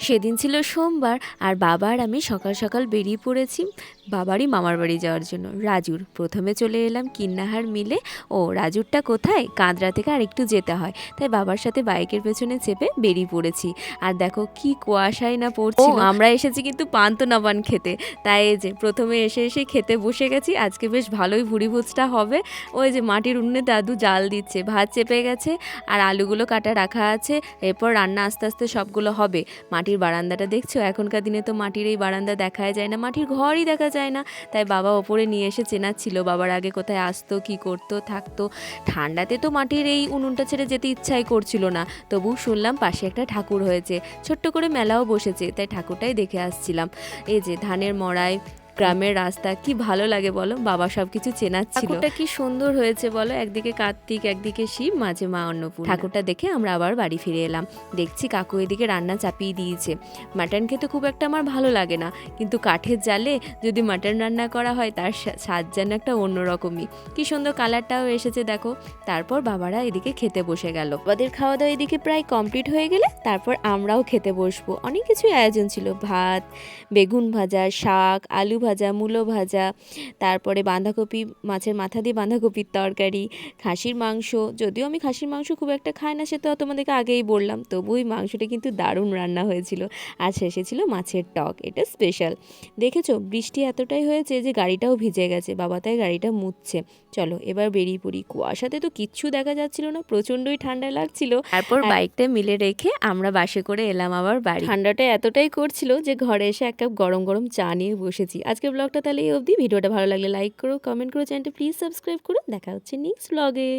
সেদিন ছিল সোমবার আর বাবার আমি সকাল সকাল বেরিয়ে পড়েছি বাবারই মামার বাড়ি যাওয়ার জন্য। রাজুর। প্রথমে চলে এলাম কিন্নাহার মিলে। ও রাজুরটা কোথায়? কাঁদরা থেকে আর একটু যেতে হয়। তাই বাবার সাথে বাইকের পেছনে চেপে বেরিয়ে পড়েছি। আর দেখো কি কুয়াশায় না পড়ছি। আমরা এসেছি কিন্তু পান্তা পান খেতে। তাই এই যে প্রথমে এসে এসে খেতে বসে গেছি। আজকে বেশ ভালোই ভুড়ি ভুজটা হবে। ওই যে মাটির উনুনে দাদু জাল দিচ্ছে ভাত চেপে গেছে আর আলুগুলো কাটা রাখা আছে। এরপর রান্না আস্তে আস্তে সবগুলো হবে। মাটির বারান্দাটা দেখছ? এখনকার দিনে তো মাটির এই বারান্দা দেখা যায় না, মাটির ঘরই দেখা যায় না। তাই বাবা ওপরে নিয়ে এসে চেনাচ্ছিল, বাবার আগে কোথায় আসতো, কি করতো, থাকতো। ঠান্ডাতে তো মাটির এই উনুনটা ছেড়ে যেতে ইচ্ছাই করছিল না। তবু শুনলাম পাশে একটা ঠাকুর হয়েছে। ছোট্ট করে মেলাও বসেছে, তাই ঠাকুরটাই দেখে আসছিলাম। এই যে ধানের মড়াই গ্রামের রাস্তা কি ভালো লাগে বলো? বাবা সব কিছু চেনাচ্ছিল। ঠাকুরটা কি সুন্দর হয়েছে বলো? একদিকে কার্তিক একদিকে শিব মাঝে মা অন্নপূর্ণা। ঠাকুরটা দেখে আমরা আবার বাড়ি ফিরে এলাম। দেখছি কাকু এদিকে রান্না চাপিয়ে দিয়েছে। মাটন খেতে খুব একটা আমার ভালো লাগে না। কিন্তু কাঠের জালে যদি মাটন রান্না করা হয় তার স্বা- স্বাদ যেন একটা অন্যরকমই। কি সুন্দর কালারটাও এসেছে দেখো। তারপর বাবারা এদিকে খেতে বসে গেল। ওদের খাওয়া দাওয়া এদিকে প্রায় কমপ্লিট হয়ে গেলে তারপর আমরাও খেতে বসবো। অনেক কিছুই আয়োজন ছিল। ভাত বেগুন ভাজা শাক আলু ভাজা। মূলো ভাজা তারপরে বাঁধাকপি মাছের মাথা দিয়ে বাঁধাকপির তরকারি খাসির মাংস। যদিও আমি খাসির মাংস খুব একটা খাই না সে তো তোমাদেরকে আগেই বললাম। তবু ওই মাংসটা কিন্তু দারুণ রান্না হয়েছিল। আর শেষে ছিল মাছের টক এটা স্পেশাল দেখেছ? বৃষ্টি এতটাই হয়েছে যে গাড়িটাও ভিজে গেছে বাবা তাই গাড়িটা মুছছে। চলো এবার বেরিয়ে পড়ি। কুয়াশাতে তো কিচ্ছু দেখা যাচ্ছিল না প্রচণ্ডই ঠান্ডা লাগছিল। তারপর বাইকটা মিলে রেখে আমরা বাসে করে এলাম আবার বাড়ি। ঠান্ডাটা এতটাই করছিল যে ঘরে এসে এক কাপ গরম গরম চা নিয়ে বসেছি। আজকের ব্লগটা তাহলে এই অবধি। ভিডিওটা ভালো লাগলে লাইক করো কমেন্ট করো চ্যানেলটা প্লিজ সাবস্ক্রাইব করো। দেখা হচ্ছে নেক্সট ব্লগে